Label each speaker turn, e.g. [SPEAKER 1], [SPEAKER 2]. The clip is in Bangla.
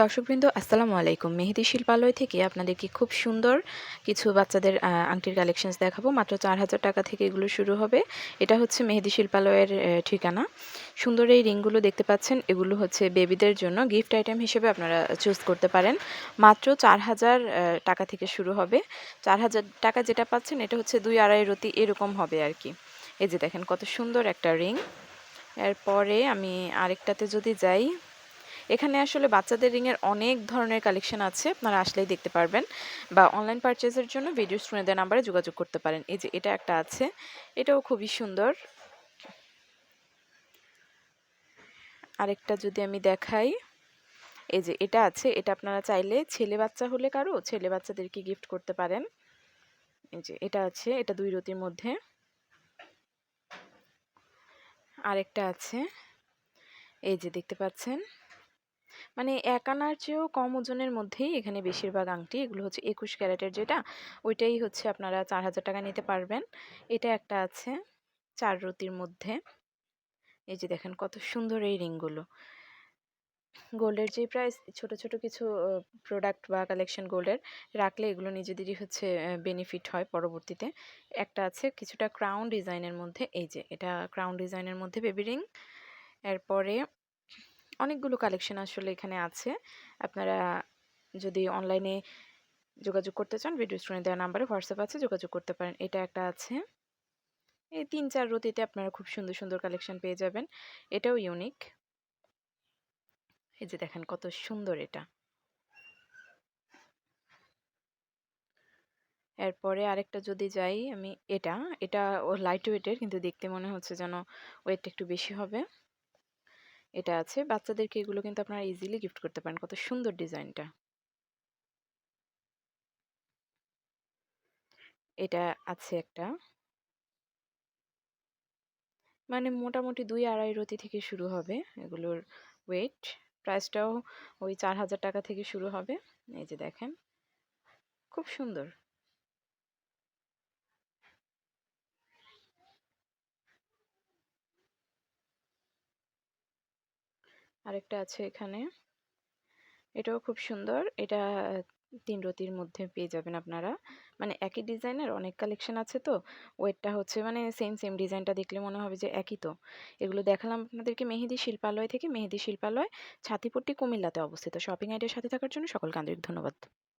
[SPEAKER 1] দর্শকবৃন্দ, আসসালামু আলাইকুম। মেহেদি শিল্পালয় থেকে আপনাদেরকে খুব সুন্দর কিছু বাচ্চাদের আংটির কালেকশনস দেখাবো। মাত্র চার হাজার টাকা থেকে এগুলো শুরু হবে। এটা হচ্ছে মেহেদি শিল্পালয়ের ঠিকানা। সুন্দর এই রিংগুলো দেখতে পাচ্ছেন। এগুলো হচ্ছে বেবিদের জন্য গিফট আইটেম হিসেবে আপনারা চুজ করতে পারেন। মাত্র চার হাজার টাকা থেকে শুরু হবে। চার হাজার টাকা যেটা পাচ্ছেন, এটা হচ্ছে দুই আড়াই রতি এরকম হবে আর কি। এই যে দেখেন কত সুন্দর একটা রিং। এরপরে আমি আরেকটাতে যদি যাই এখানে আসলে বাচ্চাদের রিংয়ের অনেক ধরনের কালেকশন আছে, আপনারা আসলেই দেখতে পারবেন। বা অনলাইন পারচেজের জন্য ভিডিও দেওয়া নাম্বারে যোগাযোগ করতে পারেন। এই যে এটা একটা আছে, এটাও খুবই সুন্দর। আরেকটা যদি আমি দেখাই, এই যে এটা আছে, এটা আপনারা চাইলে ছেলে বাচ্চা হলে কারও, ছেলে বাচ্চাদেরকে গিফট করতে পারেন। এই যে এটা আছে, এটা দুই রতির মধ্যে। আরেকটা আছে, এই যে দেখতে পাচ্ছেন? মানে এক আনার চেয়েও কম ওজনের মধ্যেই এখানে বেশিরভাগ আংটি, এগুলো হচ্ছে একুশ ক্যারেটের যেটা, ওইটাই হচ্ছে আপনারা চার হাজার টাকা নিতে পারবেন। এটা একটা আছে চার রতির মধ্যে। এই যে দেখেন কত সুন্দর এই রিংগুলো। গোল্ডের যে প্রাইস, ছোট ছোট কিছু প্রোডাক্ট বা কালেকশন গোল্ডের রাখলে এগুলো নিজেদেরই হচ্ছে বেনিফিট হয় পরবর্তীতে। একটা আছে কিছুটা ক্রাউন ডিজাইনের মধ্যে, এই যে এটা ক্রাউন ডিজাইনের মধ্যে বেবি রিং এরপরে অনেকগুলো কালেকশন আসলে এখানে আছে। আপনারা যদি অনলাইনে যোগাযোগ করতে চান ভিডিও স্ক্রিনে দেওয়া নাম্বারে হোয়াটসঅ্যাপ আছে, যোগাযোগ করতে পারেন। এটা একটা আছে। এই তিন, চার রতিতে আপনারা খুব সুন্দর সুন্দর কালেকশন পেয়ে যাবেন। এটাও ইউনিক এই যে দেখেন কত সুন্দর এটা। এরপরে আরেকটা যদি যাই, আমি এটা এটা ও লাইট ওয়েটের কিন্তু দেখতে মনে হচ্ছে যেন ওয়েটটা একটু বেশি হবে। এটা আছে। বাচ্চাদেরকে এগুলো কিন্তু আপনারা ইজিলি গিফট করতে পারেন। কত সুন্দর ডিজাইনটা। এটা আছে একটা। মানে মোটামুটি দুই আড়াই রতি থেকে শুরু হবে এগুলোর ওয়েট প্রাইসটাও ওই চার হাজার টাকা থেকে শুরু হবে। এই যে দেখেন। খুব সুন্দর। আরেকটা আছে এখানে। এটাও খুব সুন্দর। এটা তিন রতির মধ্যে পেয়ে যাবেন আপনারা। মানে একই ডিজাইনের অনেক কালেকশন আছে তো। ওয়েটটা হচ্ছে মানে সেম সেম ডিজাইনটা দেখলে মনে হবে যে একই তো। এগুলো দেখালাম আপনাদেরকে মেহেদি শিল্পালয় থেকে। মেহেদি শিল্পালয়, ছাতিপট্টি কুমিল্লাতে অবস্থিত। শপিং আইডিয়ার সাথে থাকার জন্য সকলকে আন্তরিক ধন্যবাদ।